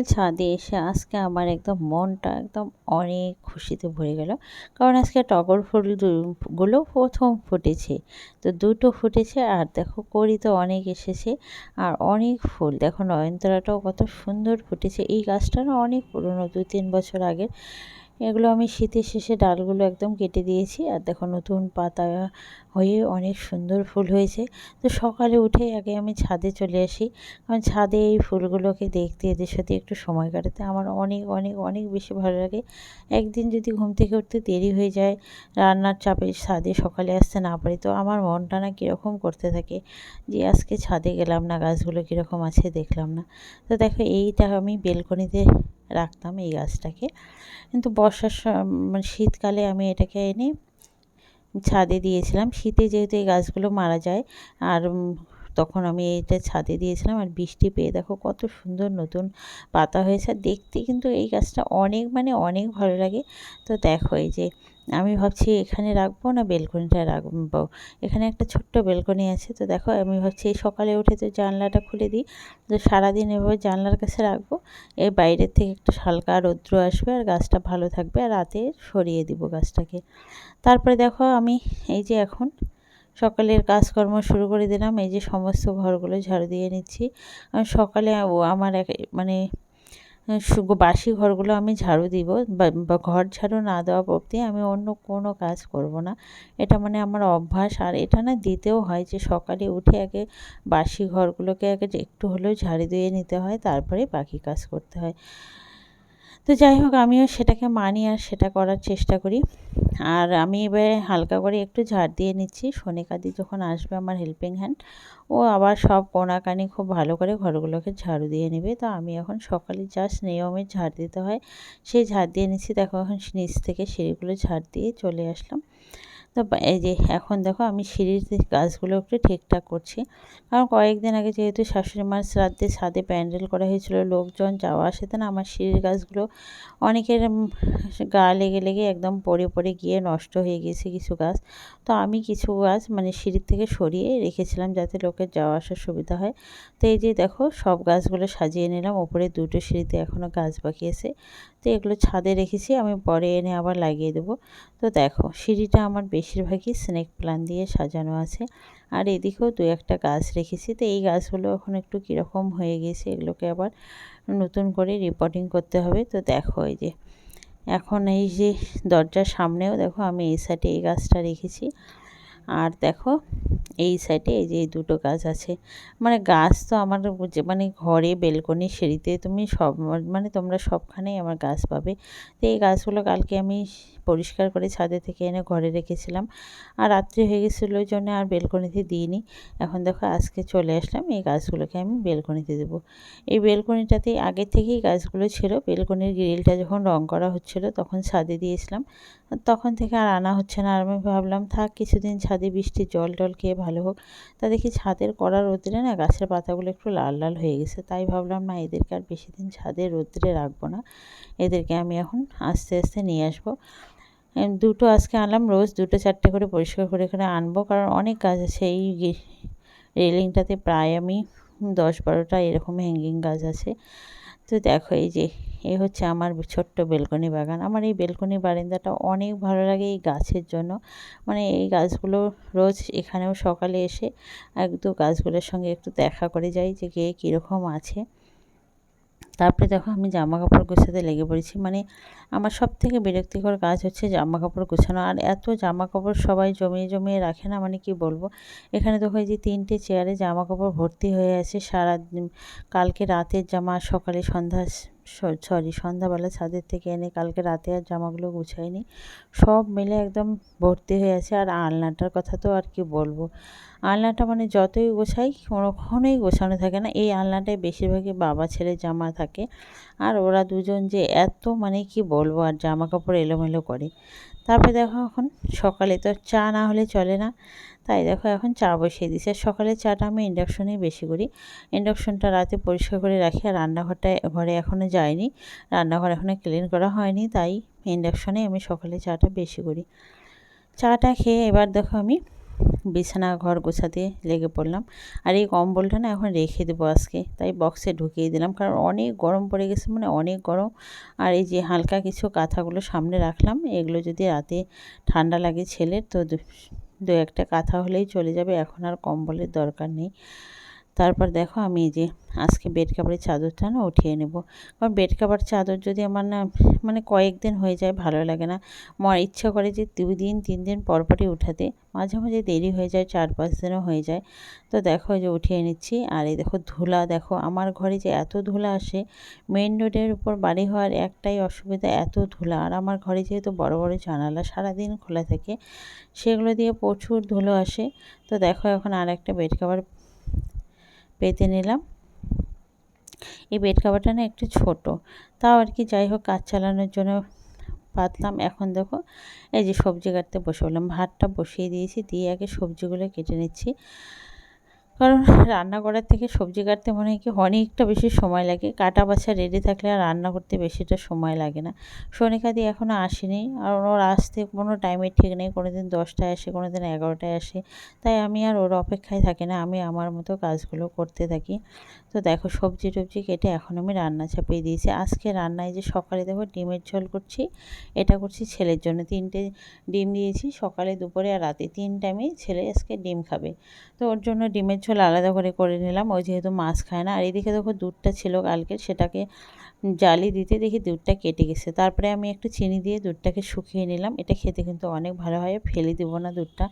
সকাল ছাদে এসে আজকে আমার একদম মনটা একদম অনেক খুশিতে ভরে গেল। কারণ আজকে টগর ফুলগুলো প্রথম ফুটেছে। তো দুটো ফুটেছে আর দেখো করি তো অনেক এসেছে আর অনেক ফুল। দেখো নয়নতারাটাও কত সুন্দর ফুটেছে। এই গাছটা না অনেক পুরনো দু তিন বছর আগের। এগুলো আমি শীতের শেষে ডালগুলো একদম কেটে দিয়েছি। আর দেখো নতুন পাতা হয়ে অনেক সুন্দর ফুল হয়েছে। তো সকালে উঠে আগে আমি ছাদে চলে আসি। কারণ ছাদে এই ফুলগুলোকে দেখতে এদের সাথে একটু সময় কাটাতে আমার অনেক অনেক অনেক বেশি ভালো লাগে। একদিন যদি ঘুম থেকে উঠতে দেরি হয়ে যায়, রান্নার চাপে ছাদে সকালে আসতে না পারি, তো আমার মনটা না কীরকম করতে থাকে যে আজকে ছাদে গেলাম না, গাছগুলো কীরকম আছে দেখলাম না। তো দেখো এইটা আমি বেলকনিতে রাখতাম এই গাছটাকে। কিন্তু বর্ষার মানে শীতকালে আমি এটাকে এনে ছাদে দিয়েছিলাম। শীতে যেহেতু এই গাছগুলো মারা যায় আর তখন আমি এটা ছাদে দিয়েছিলাম আর বৃষ্টি পেয়ে দেখো কত সুন্দর নতুন পাতা হয়েছে। আর দেখতে কিন্তু এই গাছটা অনেক মানে অনেক ভালো লাগে। তো দেখো এই যে আমি ভাবছি এখানে রাখব না বেলকনিটা রাখব? এখানে একটা ছোট্ট বেলকনি আছে। তো দেখো আমি ভাবছি সকালে উঠে তো জানলাটা খুলে দিই। তো সারাদিন এভাবে জানলার কাছে রাখব। এর বাইরের থেকে একটু হালকা রৌদ্র আসবে আর গাছটা ভালো থাকবে। আর রাতে সরিয়ে দিব গাছটাকে। তারপরে দেখো আমি এই যে এখন সকালের কাজকর্ম শুরু করে দিলাম। এই যে সমস্ত ঘরগুলো ঝাড়ু দিয়ে নিচ্ছি। সকালে আমার এক মানে বাসি ঘরগুলো আমি ঝাড়ু দিব। বা ঘর ঝাড়ু না দেওয়া অবধি আমি অন্য কোনো কাজ করব না। এটা মানে আমার অভ্যাস। আর এটা না দিতেও হয় যে সকালে উঠে আগে বাসি ঘরগুলোকে আগে একটু হলেও ঝাড়ু দিয়ে নিতে হয়, তারপরে বাকি কাজ করতে হয়। তো যাই হোক, আমিও সেটাকে মানি আর সেটা করার চেষ্টা করি। আর আমি এবারে হালকা করে একটু ঝাড় দিয়ে নিচ্ছি। শনিকাদি যখন আসবে আমার হেল্পিং হ্যান্ড ও আবার সব কোনাকানি খুব ভালো করে ঘরগুলোকে ঝাড়ু দিয়ে নেবে। তো আমি এখন সকালে জাস্ট নিয়মে ঝাড় দিতে হয়। সেই ঝাড় দিয়ে নিচ্ছি। দেখো এখন নিচ থেকে সিঁড়িগুলো ঝাড় দিয়ে চলে আসলাম। তো এই যে এখন দেখো আমি সিঁড়ির গাছগুলো একটু ঠিকঠাক করছি। কারণ কয়েকদিন আগে যেহেতু শাশুড়ি মার শ্রাদ্ধে ছাদে প্যান্ডেল করা হয়েছিল, লোকজন যাওয়া আসাতে না আমার সিঁড়ির গাছগুলো অনেকের গা লেগে লেগে একদম পড়ে পড়ে গিয়ে নষ্ট হয়ে গিয়েছে কিছু গাছ। তো আমি কিছু গাছ মানে সিঁড়ির থেকে সরিয়ে রেখেছিলাম যাতে লোকের যাওয়া আসার সুবিধা হয়। তো এই যে দেখো সব গাছগুলো সাজিয়ে নিলাম, ওপরে দুটো সিঁড়িতে এখনও গাছ বাকি আছে। তো এগুলো ছাদে রেখেছি, আমি পরে এনে আবার লাগিয়ে দেবো। তো দেখো সিঁড়িটা আমার বেশিরভাগই স্নেক প্লান দিয়ে সাজানো আছে। আর এদিকেও দু একটা গাছ রেখেছি। তো এই গাছগুলো এখন একটু কীরকম হয়ে গেছে, এগুলোকে আবার নতুন করে রিপোর্টিং করতে হবে। তো দেখো এই যে, এখন এই যে দরজার সামনেও দেখো আমি এই সাইডে এই গাছটা রেখেছি। আর দেখো, এই সাইডে এই যে এই দুটো গাছ আছে। মানে গাছ তো আমার মানে ঘরে বেলকনি সিঁড়িতে তুমি সব মানে তোমরা সবখানেই আমার গাছ পাবে। তো এই গাছগুলো কালকে আমি পরিষ্কার করে ছাদে থেকে এনে ঘরে রেখেছিলাম। আর রাত্রি হয়ে গেছিল ওই জন্য আর বেলকনিতে দিইনি। এখন দেখো আজকে চলে আসলাম, এই গাছগুলোকে আমি বেলকনিতে দেবো। এই বেলকনিটাতে আগে থেকেই গাছগুলো ছিল। বেলকনির গ্রিলটা যখন রং করা হচ্ছিল তখন ছাদে দিয়েছিলাম। তখন থেকে আর আনা হচ্ছে না। আর আমি ভাবলাম, থাক, কিছুদিন ছাদে বৃষ্টির জল টল খেয়ে ভালো হোক। তা দেখি ছাদের কড়া রোদ্রে না গাছের পাতাগুলো একটু লাল লাল হয়ে গেছে। তাই ভাবলাম, না, এদেরকে আর বেশি দিন ছাদে রোদ্রে রাখব না। এদেরকে আমি এখন আস্তে আস্তে নিয়ে আসব। দুটো আজকে আনলাম রোজ, দুটো চারটে করে পরিষ্কার করে এখানে আনব। কারণ অনেক গাছ আছে, এই রেলিংটাতে প্রায় আমি দশ বারোটা এরকম হ্যাঙ্গিং গাছ আছে। তো দেখো, এই যে এ হচ্ছে আমার ছোট্ট বেলকনি বাগান। আমার এই বেলকনি বারান্দাটা অনেক ভালো লাগে এই গাছের জন্য। মানে এই গাছগুলো রোজ এখানেও সকালে এসে এক দু গাছগুলোর সঙ্গে একটু দেখা করে যাই যে কে কীরকম আছে। তারপরে দেখো আমি জামা কাপড় গোছাতে লেগে পড়েছি। মানে আমার সব থেকে বিরক্তিকর কাজ হচ্ছে জামা কাপড় গোছানো। আর এত জামা কাপড় সবাই জমিয়ে জমিয়ে রাখে না মানে কি বলব? এখানে দেখো এই যে তিনটে চেয়ারে জামা কাপড় ভর্তি হয়ে আছে। সারা কালকে রাতের জামা, সকালে সন্ধ্যা সরি সন্ধ্যাবেলা ছাদের থেকে এনে কালকে রাতে আর জামাগুলো গুছাইনি। সব মিলে একদম ভর্তি হয়ে আছে আর আলনাটার কথা তো আর কি বলব। আলনাটা মানে যতই গোছাই কোনোক্ষণই গোছানো থাকে না। এই আলনাটায় বেশিরভাগই বাবা ছেলে জামা থাকে। আর ওরা দুজন যে এত মানে কি বলব আর জামা কাপড় এলোমেলো করে। তারপরে দেখো এখন সকালে তো চা না হলে চলে না। তাই দেখো এখন চা বসিয়ে দিচ্ছি আর সকালে চাটা আমি ইন্ডাকশনেই বেশি করি। ইন্ডাকশনটা রাতে পরিষ্কার করে রাখি আর রান্নাঘরটা, ঘরে এখনও যায়নি। রান্নাঘর এখনও ক্লিন করা হয়নি, তাই ইন্ডাকশনে আমি সকালে চাটা বেশি করি। চাটা খেয়ে এবার দেখো আমি বিছানা ঘর গোছাতে লেগে পড়লাম। আর এই কম্বলটা না এখন রেখে দেবো আজকে। তাই বক্সে ঢুকিয়ে দিলাম। কারণ অনেক গরম পড়ে গেছে মানে অনেক গরম। আর এই যে হালকা কিছু কাঁথাগুলো সামনে রাখলাম। এগুলো যদি রাতে ঠান্ডা লাগে ছেলের, তো দু একটা কাঁথা হলেই চলে যাবে। এখন আর কম্বলের দরকার নেই। তারপর দেখো আমি যে আজকে বেড কাপড়ের চাদরটা না উঠিয়ে নেব। কারণ বেড কাপড় চাদর যদি আমার না মানে কয়েকদিন হয়ে যায় ভালো লাগে না। আমার ইচ্ছা করে যে দুই দিন তিন দিন পরপরই উঠাতে। মাঝে মাঝে দেরি হয়ে যায়, চার পাঁচ দিনও হয়ে যায়। তো দেখো যে উঠিয়ে নিচ্ছি। আর এই দেখো ধুলা দেখো, আমার ঘরে যে এত ধুলা আসে মেন রোডের উপর বাড়ি হওয়ার একটাই অসুবিধা এত ধুলা। আর আমার ঘরে যেহেতু বড় বড় জানালা সারাদিন খোলা থাকে, সেগুলো দিয়ে প্রচুর ধুলো আসে। তো দেখো এখন আর একটা বেড কাভার পেতে নিলাম। এই বেড কাভারটা না একটু ছোট। তাও আর কি যাই হোক, কাজ চালানোর জন্য পাতলাম। এখন দেখো, এই যে সবজি কাটতে বসে বললাম ভাতটা বসিয়ে দিয়েছি, দিয়ে আগে সবজিগুলো কেটে নিচ্ছি। কারণ রান্না করার থেকে সবজি কাটতে মনে হয় কি অনেকটা বেশি সময় লাগে। কাটা বাছা রেডি থাকলে আর রান্না করতে বেশিটা সময় লাগে না। সোনিকা দিয়ে এখনও আসেনি। আর ওর আসতে কোনো টাইমের ঠিক নেই। কোনো দিন দশটায় আসে কোনো দিন এগারোটায় আসে। তাই আমি আর ওর অপেক্ষায় থাকি না। আমি আমার মতো কাজগুলো করতে থাকি। তো দেখো, সবজি টবজি কেটে এখন আমি রান্না চাপিয়ে দিয়েছি। আজকে রান্নায় যে সকালে দেখো ডিমের ঝোল করছি, এটা করছি ছেলের জন্য। তিনটে ডিম দিয়েছি সকালে, দুপুরে আর রাতে। তিন টাইমে ছেলে আজকে ডিম খাবে। তো ওর জন্য ডিমের ঝোল আলাদা করে করে নিলাম। ওই যেহেতু মাছ খায় না, আর এদিকে দেখো দুধটা ছিল কালকে, সেটাকে জালি দিতে দেখি দুধটা কেটে গেছে। তারপরে আমি একটু চিনি দিয়ে দুধটাকে শুকিয়ে নিলাম। এটা খেতে কিন্তু অনেক ভালো হয়, ফেলে দেবো না দুধটা।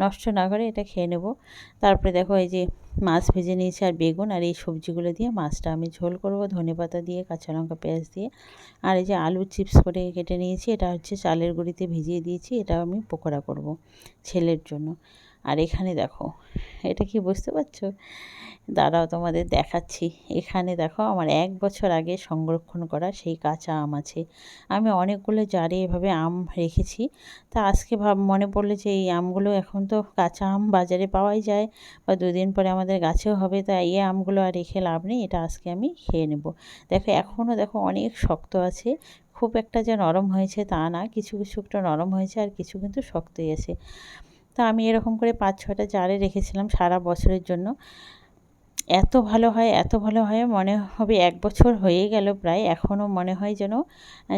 নষ্ট না করে এটা খেয়ে নেব। তারপরে দেখো এই যে মাছ ভেজে নিয়েছি আর বেগুন, আর এই সবজিগুলো দিয়ে মাছটা আমি ঝোল করব ধনে পাতা দিয়ে, কাঁচা লঙ্কা পেঁয়াজ দিয়ে। আর এই যে আলু চিপস করে কেটে নিয়েছি, এটা হচ্ছে চালের গুঁড়িতে ভিজিয়ে দিয়েছি, এটা আমি পকোড়া করব ছেলের জন্য। আর এখানে দেখো, এটা কি বুঝতে পারছ? দাঁড়াও তোমাদের দেখাচ্ছি। এখানে দেখো, আমার এক বছর আগে সংরক্ষণ করা সেই কাঁচা আম আছে। আমি অনেকগুলো জারে এভাবে আম রেখেছি। তা আজকে ভাব মনে পড়ল যে এই আমগুলো এখন তো কাঁচা আম বাজারে পাওয়াই যায় বা দুদিন পরে আমাদের গাছেও হবে, তা এই আমগুলো আর রেখে লাভ নেই, এটা আজকে আমি খেয়ে নেব। দেখো, এখনও দেখো অনেক শক্ত আছে। খুব একটা যে নরম হয়েছে তা না, কিছু কিছু একটা নরম হয়েছে আর কিছু কিন্তু শক্তই আছে। তা আমি এরকম করে পাঁচ ছটা জারে রেখেছিলাম সারা বছরের জন্য। এত ভালো হয়, এত ভালো হয়, মনে হবে এক বছর হয়ে গেল প্রায়। এখনও মনে হয় যেন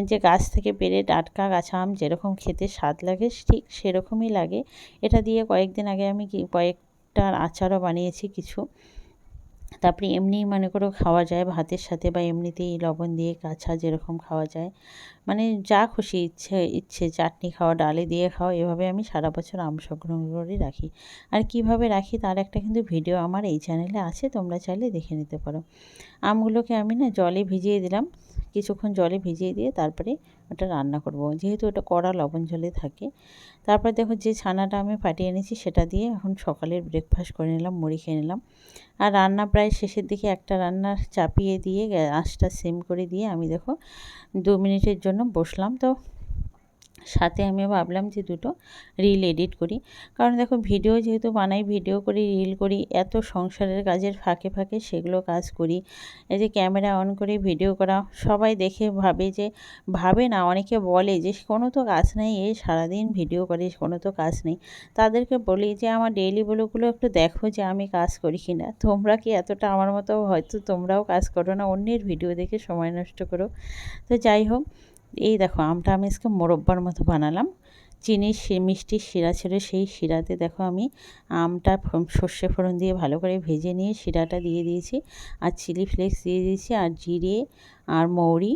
যে গাছ থেকে পেরে টাটকা গাছ, আম যেরকম খেতে স্বাদ লাগে, ঠিক সেরকমই লাগে। এটা দিয়ে কয়েকদিন আগে আমি কয়েকটার আচারও বানিয়েছি কিছু। তারপরে এমনিই মনে করো খাওয়া যায় ভাতের সাথে বা এমনিতেই লবণ দিয়ে কাঁচা যেরকম খাওয়া যায়। মানে যা খুশি ইচ্ছে ইচ্ছে চাটনি খাওয়া, ডালে দিয়ে খাওয়া, এভাবে আমি সারা বছর আম সংগ্রহ করে রাখি। আর কীভাবে রাখি তার একটা কিন্তু ভিডিও আমার এই চ্যানেলে আছে, তোমরা চাইলে দেখে নিতে পারো। আমগুলোকে আমি না জলে ভিজিয়ে দিলাম। কিছুক্ষণ জলে ভিজিয়ে দিয়ে তারপরে ওটা রান্না করব। যেহেতু ওটা কড়া লবণ জলে থাকে। তারপরে দেখো যে ছানাটা আমি ফাটিয়ে এনেছি সেটা দিয়ে এখন সকালের ব্রেকফাস্ট করে নিলাম, মুড়ি খেয়ে নিলাম। আর রান্না প্রায় শেষের দিকে একটা রান্না চাপিয়ে দিয়ে আঁচটা সেম করে দিয়ে আমি দেখো দু মিনিটের জন্য বসলাম। তো সাথে আমি ভাবলাম যে দুটো রিল এডিট করি। কারণ দেখো ভিডিও যেহেতু বানাই ভিডিও করি রিল করি, এত সংসারের কাজের ফাঁকে ফাঁকে সেগুলো কাজ করি। এই যে ক্যামেরা অন করে ভিডিও করা, সবাই দেখে ভাবে যে, ভাবে না, অনেকে বলে যে, কোনো তো কাজ নেই, এই সারাদিন ভিডিও করিস, কোনো তো কাজ নেই। তাদেরকে বলি যে, আমার ডেইলি ব্লগগুলো একটু দেখো যে, আমি কাজ করি কি না তোমরা কি এতটা আমার মতো হয়তো তোমরাও কাজ করো না, অন্যের ভিডিও দেখে সময় নষ্ট করো? তো যাই হোক এই দেখো, আমটা আমি আজকে মোরব্বার মতো বানালাম। চিনি মিষ্টির শিরা ছিল সেই শিরাতে দেখো আমি আমটা সর্ষে ফোড়ন দিয়ে ভালো করে ভেজে নিয়ে শিরাটা দিয়ে দিয়েছি। আর চিলি ফ্লেক্স দিয়ে দিয়েছি আর জিরে আর মৌরি,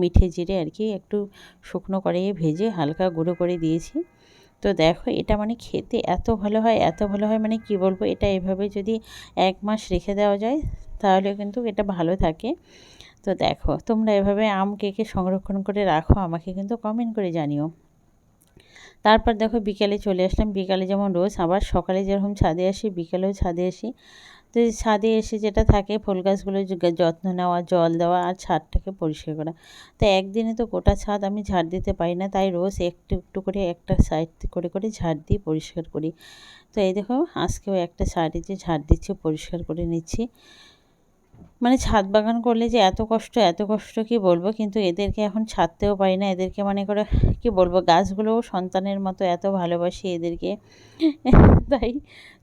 মিঠে জিরে আর কি একটু শুকনো করে ভেজে হালকা গুঁড়ো করে দিয়েছি। তো দেখো, এটা মানে খেতে এত ভালো হয়, এত ভালো হয় মানে কি বলব, এটা এভাবে যদি এক মাস রেখে দেওয়া যায় তাহলে কিন্তু এটা ভালো থাকে। তো দেখো, তোমরা এভাবে আম কেকে সংরক্ষণ করে রাখো, আমাকে কিন্তু কমেন্ট করে জানিও। তারপর দেখো বিকেলে চলে আসলাম। বিকালে যেমন রোজ, আবার সকালে যেরকম ছাদে আসি, বিকেলেও ছাদে আসি। তো ছাদে এসে যেটা থাকে, ফুল গাছগুলোর যত্ন নেওয়া, জল দেওয়া আর ছাদটাকে পরিষ্কার করা। তো একদিনে তো গোটা ছাদ আমি ঝাড় দিতে পারি না, তাই রোজ একটু একটু করে একটা সাইড করে করে ঝাড় দিয়ে পরিষ্কার করি। তো এই দেখো, আজকেও একটা সাইডে যে ঝাড় দিচ্ছি, পরিষ্কার করে নিচ্ছি। মানে ছাদ বাগান করলে যে এত কষ্ট এত কষ্ট কি বলব? কিন্তু এদেরকে এখন ছাড়তেও পারি না। এদেরকে মানে করে, কি বলব গাছগুলোও সন্তানের মতো এত ভালোবাসি এদেরকে। তাই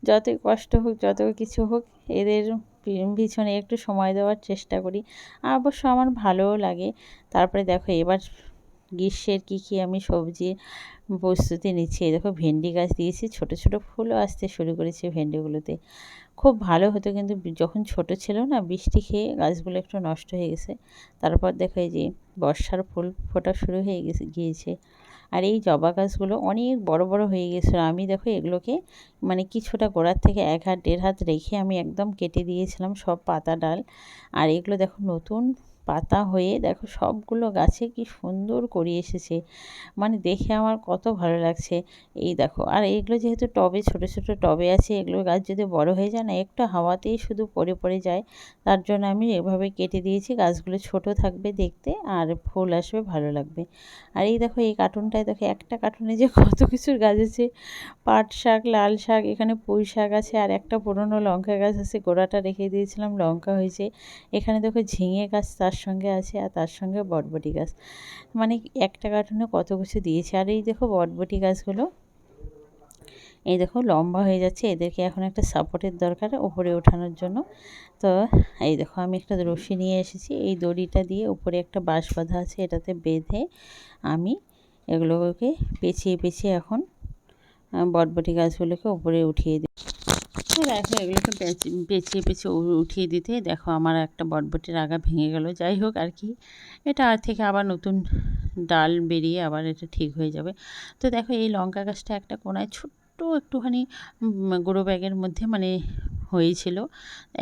যত কষ্ট হোক, যত কিছু হোক, এদের পিছনে একটু সময় দেওয়ার চেষ্টা করি। অবশ্য আমার ভালোও লাগে। তারপরে দেখো, এবার গ্রীষ্মের কী কী আমি সবজি প্রস্তুতি নিচ্ছি? এই দেখো ভেন্ডি গাছ দিয়েছি, ছোট ছোট ফুলও আসতে শুরু করেছে ভেন্ডিগুলোতে। খুব ভালো হতো কিন্তু যখন ছোট ছিল না, বৃষ্টি খেয়ে গাছগুলো একটু নষ্ট হয়ে গেছে। তারপর দেখো এই যে বর্ষার ফুল ফোটা শুরু হয়ে গেছে, গিয়েছে। আর এই জবা গাছগুলো অনেক বড় বড় হয়ে গেছিল। আমি দেখো এগুলোকে মানে কিছুটা গোড়ার থেকে এক হাত, দেড় হাত রেখে আমি একদম কেটে দিয়েছিলাম সব পাতা, ডাল। আর এগুলো দেখো নতুন পাতা হয়ে দেখো সবগুলো গাছে কি সুন্দর করে এসেছে। মানে দেখে আমার কত ভালো লাগছে। এই দেখো, আর এগুলো যেহেতু টবে, ছোট ছোট টবে আছে, এগুলো গাছ যদি বড় হয়ে যায় না, একটু হাওয়াতেই শুধু পড়ে পড়ে যায়। তার জন্য আমি এভাবে কেটে দিয়েছি, গাছগুলো ছোট থাকবে দেখতে আর ফুল আসবে, ভালো লাগবে। আর এই দেখো, এই কার্টুনটায় দেখো, একটা কার্টুনে যে কত কিছুর গাছ আছে। পাট শাক, লাল শাক, এখানে পুঁই শাক আছে, আর একটা পুরনো লঙ্কা গাছ আছে, গোড়াটা রেখে দিয়েছিলাম, লঙ্কা হয়েছে। এখানে দেখো ঝিঙে গাছ তার সঙ্গে আছে আর তার সঙ্গে বটবটি গাছ। মানে একটা কার্টুনে কত কিছু দিয়েছে। আর এই দেখো বটবটি গাছগুলো, এই দেখো লম্বা হয়ে যাচ্ছে। এদেরকে এখন একটা সাপোর্টের দরকার উপরে ওঠানোর জন্য। তো এই দেখো আমি একটা রশি নিয়ে এসেছি। এই দড়িটা দিয়ে উপরে একটা বাঁশ বাঁধা আছে, এটাতে বেঁধে আমি এগুলোকে পেঁচিয়ে পেঁচিয়ে এখন বটবটি গাছগুলোকে উপরে উঠিয়ে দিই দেখো এগুলোকে পেঁচিয়ে পেঁচিয়ে উঠিয়ে দিতে। দেখো আমার একটা বটবটির আগা ভেঙে গেল। যাই হোক আর কি, এটা আর থেকে আবার নতুন ডাল বেরিয়ে আবার এটা ঠিক হয়ে যাবে। তো দেখো এই লঙ্কা গাছটা একটা কোনায় ছোট্ট একটুখানি গুঁড়ো ব্যাগের মধ্যে মানে হয়েছিল।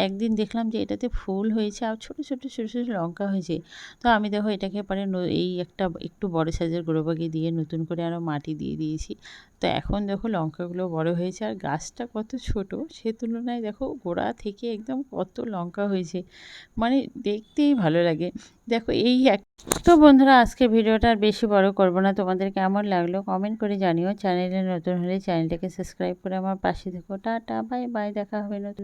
একদিন দেখলাম যে এটাতে ফুল হয়েছে আর ছোটো ছোটো ছোটো ছোটো লঙ্কা হয়েছে। তো আমি দেখো এটাকে পরে এই একটা একটু বড় সাইজের গুঁড়ো ব্যাগে দিয়ে নতুন করে আরও মাটি দিয়ে দিয়েছি। তো এখন দেখো লঙ্কাগুলো বড় হয়েছে আর গাছটা কত ছোট, সে তুলনায় দেখো গোড়া থেকে একদম কত লঙ্কা হয়েছে। মানে দেখতেই ভালো লাগে। দেখো এই এক, তো বন্ধুরা আজকে ভিডিওটা আর বেশি বড় করব না। তোমাদের কেমন লাগল কমেন্ট করে জানিও। চ্যানেলে নতুন হলে চ্যানেলটাকে সাবস্ক্রাইব করে আমার পাশে দেখো টাটা, বাই বাই, দেখা হবে নতুন